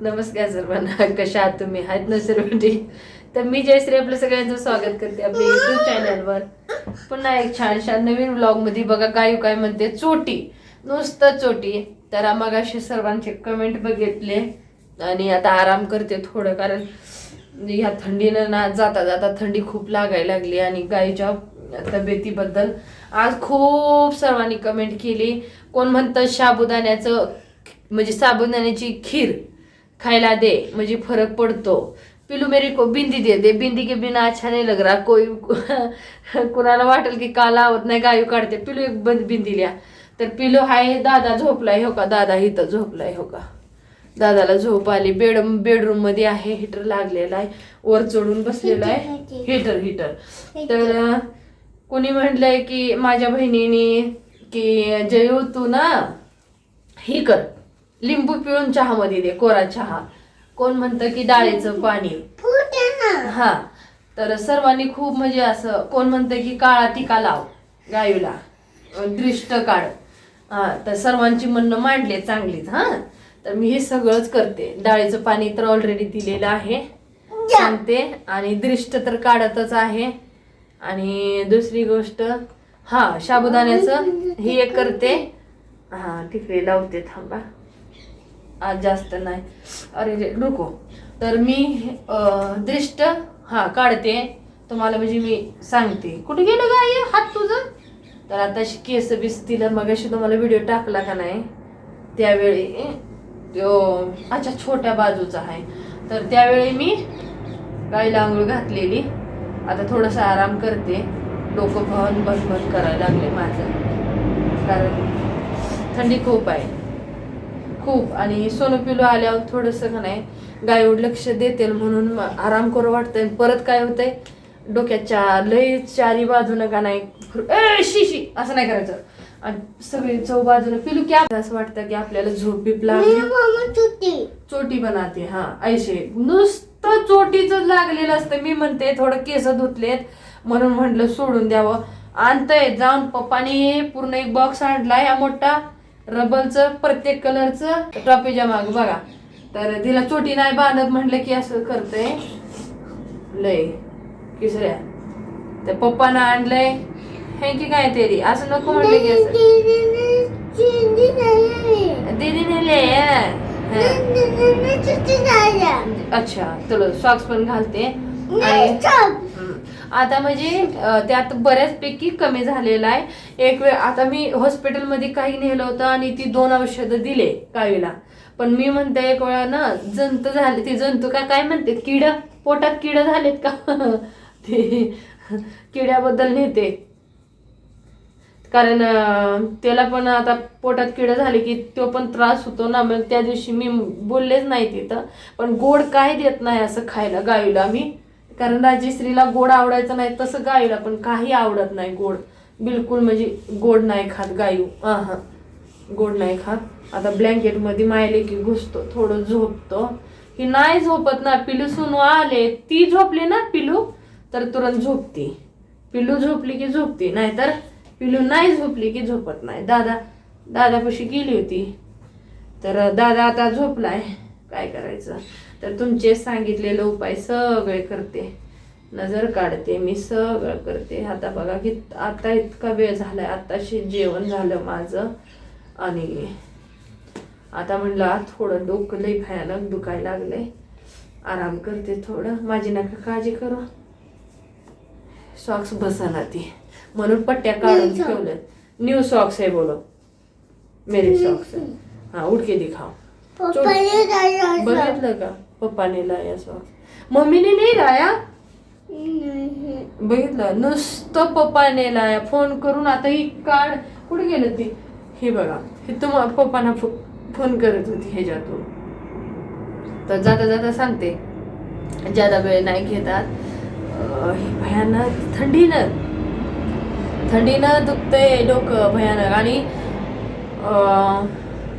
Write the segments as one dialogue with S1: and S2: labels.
S1: नमस्कार सर्वांना. कशा आहात तुम्ही? आहेत ना सर्व ठीक? तर मी जयश्री आपलं सगळ्यांचं स्वागत करते आपल्या युट्यूब चॅनलवर पुन्हा एक छान छान नवीन ब्लॉगमध्ये बघा काय काय म्हणते. चोटी. नुसतं चोटी. तर मग असे सर्वांचे कमेंट बघितले. आणि आता आराम करते थोडं कारण ह्या थंडीनं ना जाता जाता थंडी खूप लागायला लागली आणि गाईच्या तब्येतीबद्दल आज खूप सर्वांनी कमेंट केली. कोण म्हणतं साबुदाण्याचं म्हणजे साबुदाण्याची खीर. खायला दे म्हणजे फरक पडतो. पिलू मेरी को बिंदी दे दे बिंदी के बिना अच्छा नहीं लग रहा. कोई कुणाला वाटेल की का लावत नाही गायू काढते. पिलू एक बंद बिंदी लिया. तर पिलू हाय दादा झोपलाय हो का? दादा इथं झोपलाय हो का? दादाला झोप आली. बेड बेडरूममध्ये आहे हिटर लागलेला आहे. वर चढून बसलेला आहे. हिटर हिटर तर कोणी म्हणलंय की माझ्या बहिणीने की जयू तू ना ही कर. लिंबू पिळून चहामध्ये दे कोरा चहा. कोण म्हणतं की डाळीचं पाणी. हा. तर सर्वांनी खूप म्हणजे असं कोण म्हणतं की काळा टिका लाव गायूला. दृष्ट काढ. हा तर सर्वांची म्हणणं मांडले चांगलीच हा. तर मी हे सगळंच करते. डाळीचं पाणी तर ऑलरेडी दिलेलं आहे. सांगते. आणि दृष्ट तर काढतच आहे. आणि दुसरी गोष्ट हा साबुदाण्याचं हे एक करते. हा तिकडे लावते थांबा. आज जास्त नाही. अरे रे रुको तर मी दृष्ट हा काढते. तुम्हाला म्हणजे मी सांगते. कुठे गेलं गाय हात तुझं? तर आता अशी केस बिस तिला मग अशी तुम्हाला व्हिडिओ टाकला का नाही? त्यावेळी तो अच्छा छोट्या बाजूचा आहे. तर त्यावेळी मी गाईला आंघोळ घातलेली. आता थोडासा आराम करते. डोकं भवन बंद बंद करायला लागले माझं. कारण थंडी खूप आहे. खूप. आणि सोनू पिलू आल्यावर थोडंसं का नाही गायीवर लक्ष देतील म्हणून आराम करू वाटतंय. परत काय होतंय डोक्याच्या लय चारी बाजूनं का नाही ए, शी शी असं नाही करायचं. आणि सगळी चौ बाजूनं पिलू की असं वाटतं की आपल्याला झोप बीप लागली. चोटी. बनाते हा ऐशे. नुसतं चोटीच लागलेलं असतं. मी म्हणते थोडं केस धुतलेत म्हणून म्हटलं सोडून द्यावं. आणतंय जाऊन पप्पानी पूर्ण एक बॉक्स आणलाय हा मोठा. रबलचं प्रत्येक कलरचं टॉपीच्या माग बघा. तर तिला चोटी नाही बांधत म्हटलं की असं करतंय. लय किसऱ्या. त्या पप्पानं आणलंय. हे की काय तेरी? असं नको म्हटलं की असं. दीदी नेले अच्छा चलो सॉक्स पण घालते. आणि. आता म्हणजे त्यात बऱ्याचपैकी कमी झालेलं आहे. एक वेळ आता मी हॉस्पिटलमध्ये काही नेलं होतं आणि ती दोन औषधं दिले कावीला पण मी म्हणते एक वेळा ना जंत झाले ते जंतू का काय म्हणते? किड पोटात किड झालेत का? ते किड्याबद्दल नेते. कारण त्याला पण आता पोटात किडं झाले की तो पण त्रास होतो ना मग त्या दिवशी मी बोललेच नाही तिथं. पण गोड काय देत नाही असं खायला गाईला मी कारण राजेश्रीला गोड आवडायचं नाही तसं गाईला पण काही आवडत नाही गोड. बिलकुल म्हणजे गोड नाही खात गायू हां गोड नाही खात. आता ब्लँकेटमध्ये मायले की घुसतो थोडं झोपतो. की नाही झोपत ना पिलू सुनू आले ती झोपली ना पिलू तर तुरंत झोपते. पिलू झोपली की झोपते नाहीतर पिलू नाही झोपली की झोपत नाही. दादा दादापाशी गेली होती. तर दादा आता झोपलाय. काय करायचं? तर तुमचे सांगितलेले उपाय सगळे करते. नजर काढते मी सगळं करते. आता बघा की आता इतका वेळ झालाय आताशी जेवण झालं माझं आणि आता म्हणलं थोडं डोकं लई भयानक दुखायला लागलंय. आराम करते थोडं. माझी नका काळजी करू. सॉक्स बसाना ती. म्हणून पट्ट्या काढून. ठेवल्यात. न्यू सॉक्स है बोलो. मेरे सॉक्स है हाँ उठ के दिखाओ बघितलं का? पप्पाने लाया सॉक्स मम्मीने नाही लाया बघितलं? नुसतं पप्पाने लाया. फोन करून आता ही काढ. कुठे गेलं ती? हे बघा. हे तुम्हा पप्पाना फोन करत होती ह्याच्यातून. तर जाता जाता सांगते. ज्यादा वेळ नाही घेतात. हे भयानक. थंडीनं. थंडीनं दुखतंय डोकं भयानक. आणि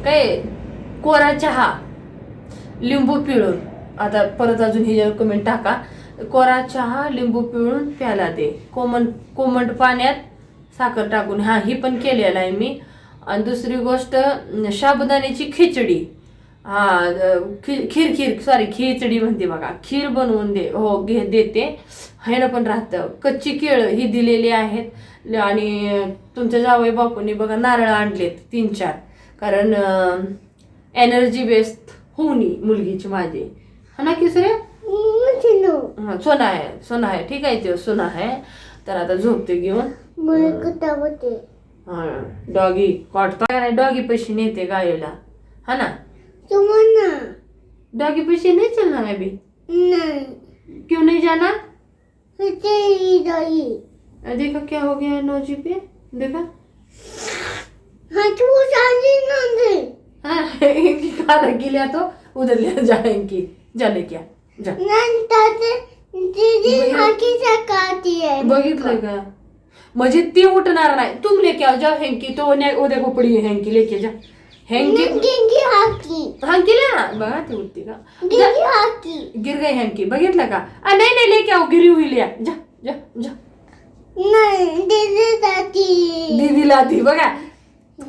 S1: काय? कोरा चहा लिंबू पिळून. आता परत अजून ह्याच्यावर कमेंट टाका. कोरा चहा लिंबू पिळून प्याला दे. कोमण कोमट पाण्यात साखर टाकून. हा ही पण केलेलं आहे मी. आणि दुसरी गोष्ट साबुदाण्याची खिचडी. हा खीर खीर खीर सॉरी खिचडी म्हणते बघा. खीर बनवून दे हो घे देते. ह्यानं पण राहतं. कच्ची केळं ही दिलेली आहेत. आणि तुमच्या जावई बापूंनी बघा नारळ आणलेत तीन चार कारण एनर्जी बेस्ट होऊनी मुलगीची माझी. हा ना की सरे हा सोना आहे सोना आहे. ठीक आहे ते सोना आहे. तर आता झोपते घेऊन. हा डॉगी कॉटता डॉगी पैसे नेते गायला. हा ना? डॉगी पैसे नहीं चलना है अभी क्यों नहीं जाना देखा क्या हो गया है नोजी पे? देखा. हाँ खाना गिल्या तो उधर ले जा आ जा। बघितलं का म्हणजे ती उठणार नाही तुम लेके आओ जा हेंकी तो ने- उद्या खोपडी हेंकी लेके जा। हेंकी हेंकी। ना बघा ती उठते का। जा. गिर गई हेंकी बघितलं का आ, नाही नाही लेके आओ गिरी हुई लिया जा जा जा। दीदी दीदीला ती बघा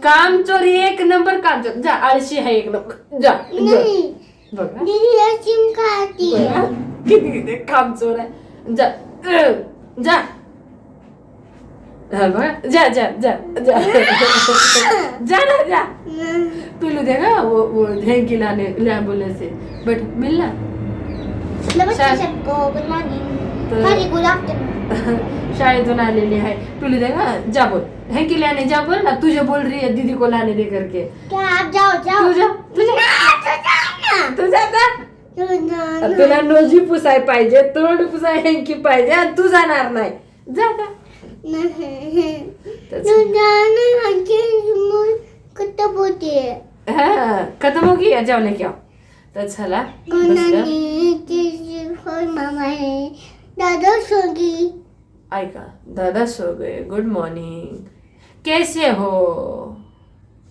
S1: काम चोरी एक नंबर काम चोर। जा आळशी आहे एक नंबर। जा जा. बघा बघा. किती किती काम चोर आहे। जा अ, जा। हा बघा जा जा जा जा। जा ना जा। पिलू दे का वो वो हेंकी लाने एंबुलेंस से बट मिल शाळेतून आलेली आहे. पिलू दे का जा बोल. हेंकी लाने जा बोल ना. तुझे बोल रही है दीदी को लाने दे करके. तुझ्या तुझ्या तुझ्या जा तुला नोजी पुसाय पाहिजे तोंड पुसाय हेंकी पाहिजे आणि तू जाणार नाही. जा का हा खतम हो गया जाओ लेके आओ तर चला
S2: दादा सोगी।
S1: ऐका दादा सो गए गुड मॉर्निंग कैसे हो?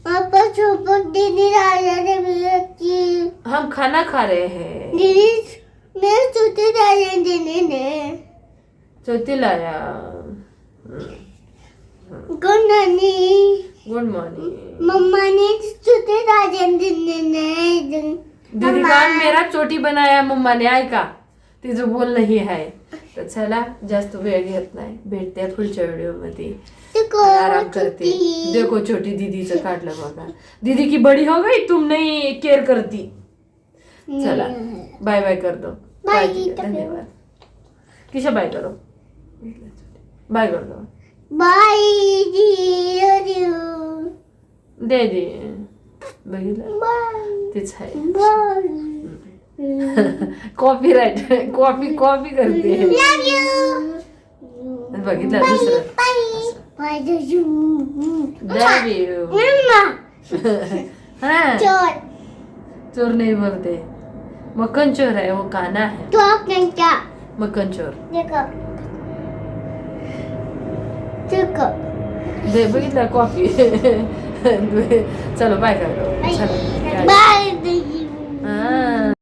S2: पापा सोबत दीदी राजा ने
S1: हम खाना खा रहे हैं।
S2: दीदी मैं सोते राजा देने ने।
S1: चौथी लाया।
S2: गुनानी
S1: गुड मॉर्निंग।
S2: मम्मा ने सोते राजा देने ने।
S1: दीदी का मेरा चोटी बनाया मम्मा ने ऐका तिचं बोलणं ही। आहे तर चला जास्त वेळ घेत नाही. भेटते पुढच्या व्हिडिओमध्ये
S2: देखो
S1: आराम करते. देखो छोटी दीदीचं काढलं बघा. दीदी की बड़ी हो गई? तुम नहीं केयर करती. चला. बाय बाय कर दो.
S2: Tata.
S1: धन्यवाद. किशा बाय करो. बाय कर दो
S2: बाय
S1: दे दे. बघितलं?
S2: बाय.
S1: तेच आहे.
S2: Bye.
S1: Copyright copy copy करते बघितलं दुसरं. हा.
S2: चोर.
S1: चोर नहीं बोलते. मक्खन चोर है वो काना है
S2: तो आपने क्या
S1: मक्खन चोर दे बघितलं कॉफी चलो बाय कर. चला.